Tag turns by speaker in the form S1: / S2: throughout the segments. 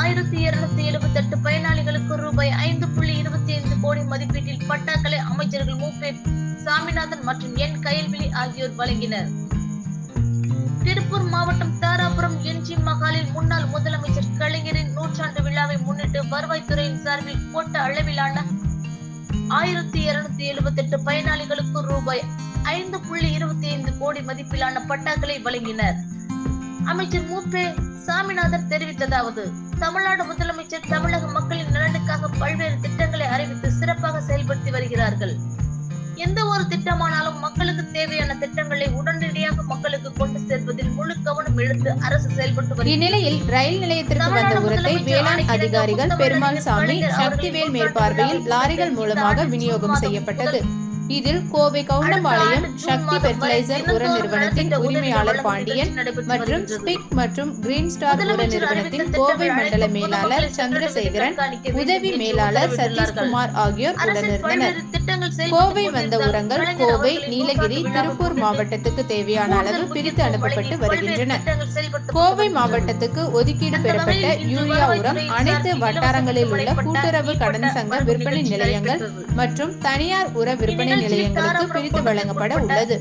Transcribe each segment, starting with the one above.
S1: ஆயிரத்தி இருநூத்தி எழுபத்தி எட்டு பயனாளிகளுக்கு ரூபாய் ஐந்து புள்ளி இருபத்தி ஐந்து கோடி மதிப்பீட்டில் பட்டாக்களை அமைச்சர்கள் மூப்பே சாமிநாதன் மற்றும் என் கயல்விழி ஆகியோர் வழங்கினர். திருப்பூர் மாவட்டம் தாராபுரம் என்ஜி மகாலில் முன்னாள் முதலமைச்சர் கலைஞரின் நூற்றாண்டு விழாவை முன்னிட்டு வருவாய்த்துறையின் சார்பில் கோட்ட அளவிலான ஆயிரத்தி இருநூத்தி எழுபத்தி எட்டு பயனாளிகளுக்கு ரூபாய் ஐந்து புள்ளி இருபத்தி ஐந்து கோடி மதிப்பிலான பட்டாக்களை வழங்கினர். அமைச்சர் மூப்பே சாமிநாதன் தெரிவித்ததாவது தமிழ்நாடு முதலமைச்சர் தமிழக மக்களின் நலனுக்காக பல்வேறு திட்டங்களை அறிவித்து சிறப்பாக செயல்படுத்தி வருகிறார்கள். எந்த ஒரு திட்டமானாலும் மக்களுக்கு தேவையான திட்டங்களை உடனடியாக மக்களுக்கு கொண்டு சேர்ப்பதில் முழு கவனம் எடுத்து அரசு செயல்பட்டு வருகிறது.
S2: இந்நிலையில் ரயில் நிலையத்திற்கு வந்த உரத்தை வேளாண் அதிகாரிகள் பெருமாள் சாமி சக்திவேல் மேற்பார்வையில் லாரிகள் மூலமாக விநியோகம் செய்யப்பட்டது. இதில் கோவை கவுண்டம்பாளையம் சக்தி பெர்டிலைசர் உர நிறுவனத்தின் உரிமையாளர் பாண்டியன் மற்றும் ஸ்பிக் மற்றும் கிரீன் ஸ்டார் உர நிறுவனத்தின் கோவை மண்டல மேலாளர் சந்திரசேகரன் உதவி மேலாளர் சதீஷ்குமார் ஆகியோர் உடனிருந்தனர் கோவை வந்த உரங்கள் கோவை நீலகிரி திருப்பூர் மாவட்டத்துக்கு தேவையான அளவு பிரித்து அனுப்பப்பட்டு வருகின்றன. கோவை மாவட்டத்துக்கு ஒதுக்கீடு பெறப்பட்ட யூரியா உரம் அனைத்து வட்டாரங்களில் உள்ள கூட்டுறவு கடன் சங்க விற்பனை நிலையங்கள் மற்றும் தனியார் உர விற்பனை நிலையங்களுக்கு பிரித்து வழங்கப்பட உள்ளது.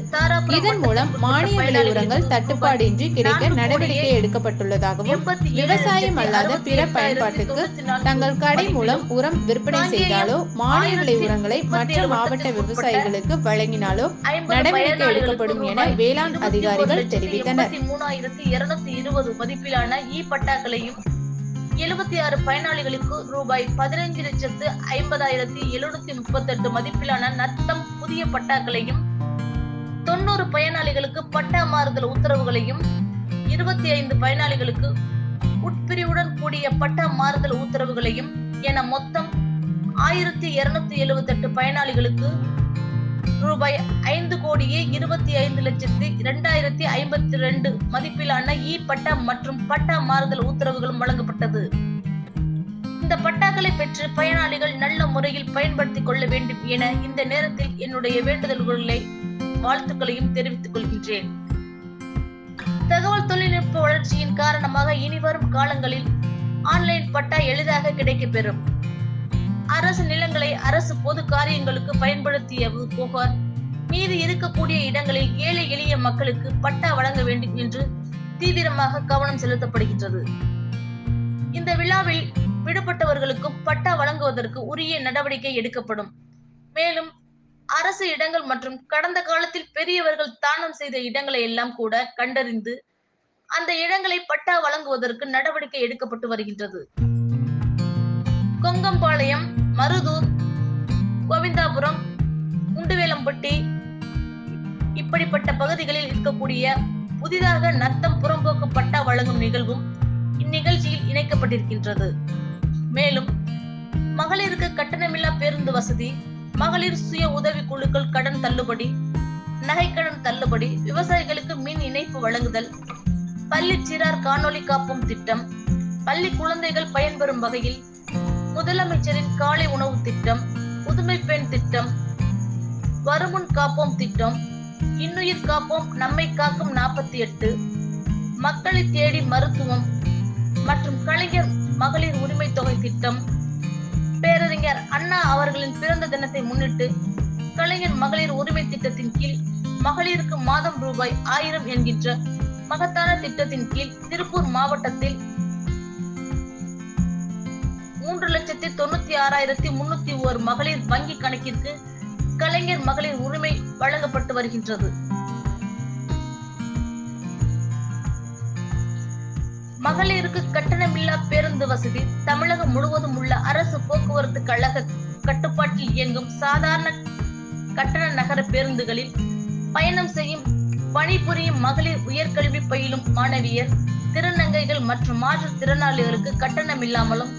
S2: இதன் மூலம் மானிய விலை உரங்கள் தட்டுப்பாடின்றி கிடைக்க நடவடிக்கை எடுக்கப்பட்டுள்ளதாகவும் விவசாயம் அல்லாத பிற பயன்பாட்டுக்கு தங்கள் கடை மூலம் உரம் விற்பனை செய்தாலோ மானிய விலை உரங்களை மற்ற மாவட்ட விவசாயிகளுக்கு வழங்கினாலோ நடவடிக்கை எடுக்கப்படும் என வேளாண் அதிகாரிகள் தெரிவித்தனர்.
S1: மூணாயிரத்தி இருநூத்தி இருபது மதிப்பிலான இ பட்டாக்களையும் எழுபத்தி ஆறு பயனாளிகளுக்கு ரூபாய் பதினைஞ்சு லட்சத்து ஐம்பதாயிரத்தி எழுநூத்தி முப்பத்தி எட்டு மதிப்பிலான நத்தம் புதிய பட்டாக்களையும் தொண்ணூறு பயனாளிகளுக்கு பட்டா மாறுதல் உத்தரவுகளையும் இருபத்தி ஐந்து பயனாளிகளுக்கு உட்பிரிவுடன் கூடிய பட்டா மாறுதல் உத்தரவுகளையும் என மொத்தம் ஆயிரத்தி இருநூத்தி எழுபத்தி எட்டு பயனாளிகளுக்கு ரூபாய் ஐந்து கோடியே இருபத்தி ஐந்து லட்சத்தி இரண்டாயிரத்தி ஐம்பத்தி ரெண்டு மதிப்பிலான இ பட்டா மற்றும் பட்டா மாறுதல் உத்தரவுகளும் வழங்கப்பட்டது. இந்த பட்டாக்களை பெற்று பயனாளிகள் நல்ல முறையில் பயன்படுத்திக் கொள்ள வேண்டும் என இந்த நேரத்தில் என்னுடைய வேண்டுதல்களை வாழ்த்துக்களையும் தெரிவித்துக் கொள்கின்றேன். தகவல் தொழில்நுட்ப வளர்ச்சியின் காரணமாக இனிவரும் காலங்களில் ஆன்லைன் பட்டா எளிதாக கிடைக்கப்பெறும். அரசு நிலங்களை அரசு பொது காரியங்களுக்கு பயன்படுத்தியது புகார். மீது இருக்கக்கூடிய இடங்களில் ஏழை எளிய மக்களுக்கு பட்டா வழங்க வேண்டும் என்று தீவிரமாக கவனம் செலுத்தப்படுகின்றது. இந்த விழாவில் விடுபட்டவர்களுக்கும் பட்டா வழங்குவதற்கு உரிய நடவடிக்கை எடுக்கப்படும். மேலும் அரசு இடங்கள் மற்றும் கடந்த காலத்தில் பெரியவர்கள் தானம் செய்த இடங்களை எல்லாம் கூட கண்டறிந்து அந்த இடங்களை பட்டா வழங்குவதற்கு நடவடிக்கை எடுக்கப்பட்டு வருகின்றது. கொங்கம்பாளையம் மருதூர் கோவிந்தாபுரம் குண்டுவேலம்பட்டி இப்படிப்பட்ட பகுதிகளில் இருக்கக்கூடிய புதிதாக நத்தம் புறம்போக்கு பட்டா வழங்கும் நிகழ்வும் இந்நிகழ்ச்சியில் இணைக்கப்பட்டிருக்கின்றது. மேலும் மகளிருக்கு கட்டணமில்லா பேருந்து வசதி மகளிர் சுய உதவி குழுக்கள் கடன் தள்ளுபடி நகைக்கடன் தள்ளுபடி விவசாயிகளுக்கு மின் இணைப்பு வழங்குதல் பள்ளி சிறார் காணொளி காப்பும் திட்டம் பள்ளி குழந்தைகள் பயன்பெறும் வகையில் முதலமைச்சரின் காலை உணவு திட்டம் புதுமை பெண் திட்டம் வருமுன் காப்போம் திட்டம் இன்னுயிர் காப்போம் நம்மை காக்கும் நாற்பத்தி எட்டு மக்களை தேடி மருத்துவம் மற்றும் கலைஞர் மகளிர் உரிமை தொகை திட்டம். பேரறிஞர் அண்ணா அவர்களின் பிறந்த தினத்தை முன்னிட்டு கலைஞர் மகளிர் உரிமை திட்டத்தின் கீழ் மகளிருக்கு மாதம் ரூபாய் ஆயிரம் என்கின்ற மகத்தான திட்டத்தின் கீழ் திருப்பூர் மாவட்டத்தில் மூன்று லட்சத்தி தொண்ணூத்தி ஆறாயிரத்தி முன்னூத்தி ஒரு மகளிர் வங்கி கணக்கிற்கு கலைஞர் மகளிர் உரிமை வழங்கப்பட்டு வருகின்றது. மகளிருக்கு கட்டணமில்லா பேருந்து வசதி தமிழகம் முழுவதும் உள்ள அரசு போக்குவரத்து கழக கட்டுப்பாட்டில் இயங்கும் சாதாரண கட்டண நகர பேருந்துகளில் பயணம் செய்யும் பணிபுரியும் மகளிர் உயர்கல்வி பயிலும் மாணவியர் திருநங்கைகள் மற்றும் மாற்றுத்திறனாளிகளுக்கு கட்டணம் இல்லாமலும்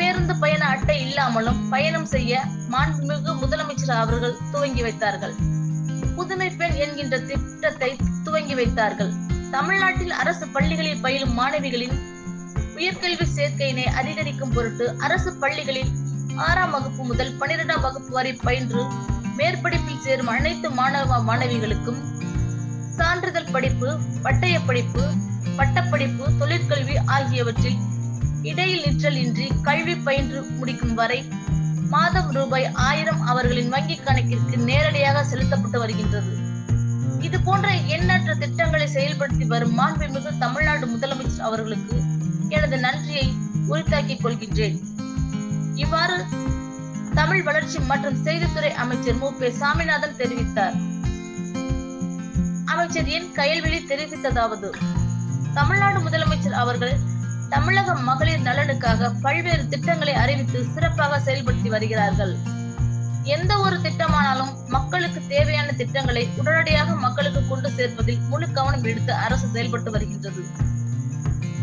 S1: பேருந்து பயண அட்டை இல்லாமலும் பயணம் செய்ய மாண்புமிகு முதலமைச்சர் அவர்கள் துவங்கி வைத்தார்கள். புதுமை பெண் என்கின்ற திட்டத்தை துவங்கி வைத்தார்கள். தமிழ்நாட்டில் அரசு பள்ளிகளில் பயிலும் மாணவிகளின் உயர்கல்வி சேர்க்கையினை அதிகரிக்கும் பொருட்டு அரசு பள்ளிகளில் ஆறாம் வகுப்பு முதல் பனிரெண்டாம் வகுப்பு வரை பயின்று மேற்படிப்பில் சேரும் அனைத்து மாணவ மாணவிகளுக்கும் சான்றிதழ் படிப்பு பட்டய படிப்பு பட்டப்படிப்பு தொழிற்கல்வி ஆகியவற்றில் இடையில் நிற்றல் இன்றி கல்வி பயின்று முடிக்கும் வரை மாதம் ரூபாய் ஆயிரம் அவர்களின் வங்கி கணக்கிற்கு நேரடியாக செலுத்தப்பட்டு வருகின்றது. இது போன்ற எண்ணற்ற திட்டங்களை செயல்படுத்தி வரும் மாண்புமிகு தமிழ்நாடு முதலமைச்சர் அவர்களுக்கு எனது நன்றியை உரித்தாக்கிக் கொள்கின்றேன். இவ்வாறு தமிழ் வளர்ச்சி மற்றும் செய்தித்துறை அமைச்சர் மு. பே. சாமிநாதன் தெரிவித்தார். அமைச்சர் என். கயல்வெளி தெரிவித்ததாவது தமிழ்நாடு முதலமைச்சர் அவர்கள் தமிழக மகளிர் நலனுக்காக பல்வேறு திட்டங்களை அறிவித்து சிறப்பாக செயல்படுத்தி வருகிறார்கள். எந்த ஒரு திட்டமானாலும் மக்களுக்கு தேவையான திட்டங்களை உடனடியாக மக்களுக்கு கொண்டு சேர்ப்பதில் முழு கவனம் எடுத்து அரசு செயல்பட்டு வருகின்றது.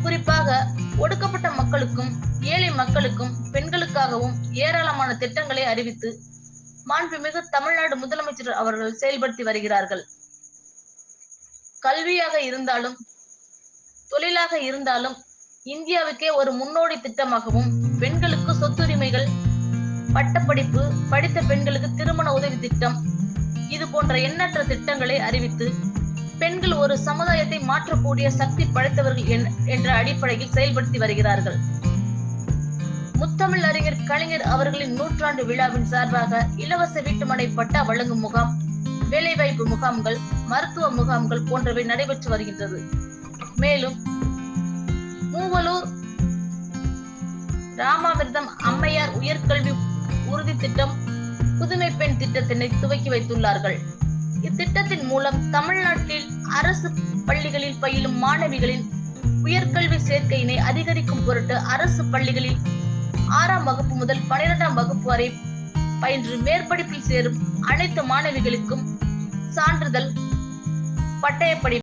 S1: குறிப்பாக ஒடுக்கப்பட்ட மக்களுக்கும் ஏழை மக்களுக்கும் பெண்களுக்காகவும் ஏராளமான திட்டங்களை அறிவித்து மாண்புமிகு தமிழ்நாடு முதலமைச்சர் அவர்கள் செயல்படுத்தி வருகிறார்கள். கல்வியாக இருந்தாலும் தொழிலாக இருந்தாலும் இந்தியாவுக்கே ஒரு முன்னோடி திட்டமாகவும் பெண்களுக்கு சொத்துரிமைகள் பட்டப்படிப்பு படித்த பெண்களுக்கு திருமண உதவி திட்டம் இது போன்ற எண்ணற்ற திட்டங்களை அறிவித்து பெண்கள் ஒரு சமுதாயத்தை மாற்றக்கூடிய சக்தி படைத்தவர்கள் என்- என்ற அடிப்படையில் செயல்படுத்தி வருகிறார்கள். முத்தமிழ் அறிஞர் கலைஞர் அவர்களின் நூற்றாண்டு விழாவின் சார்பாக இலவச வீட்டுமனை பட்டா வழங்கும் முகாம் வேலைவாய்ப்பு முகாம்கள் மருத்துவ முகாம்கள் போன்றவை நடைபெற்று வருகின்றது. மேலும் மூவலூர் ராமாமிர்தம் அம்மையார் உயர்கல்வி உறுதி திட்டம் புதுமை பெண் திட்டத்தினை துவக்கி வைத்துள்ளார்கள். இத்திட்டத்தின் மூலம் தமிழ்நாட்டில் அரசு பள்ளிகளில் பயிலும் மாணவிகளின் உயர்கல்வி சேர்க்கையினை அதிகரிக்கும் பொருட்டு அரசு பள்ளிகளில் ஆறாம் வகுப்பு முதல் பனிரெண்டாம் வகுப்பு வரை பயின்று மேற்படிப்பில் சேரும் அனைத்து மாணவிகளுக்கும் சான்றிதழ் பட்டயப்படி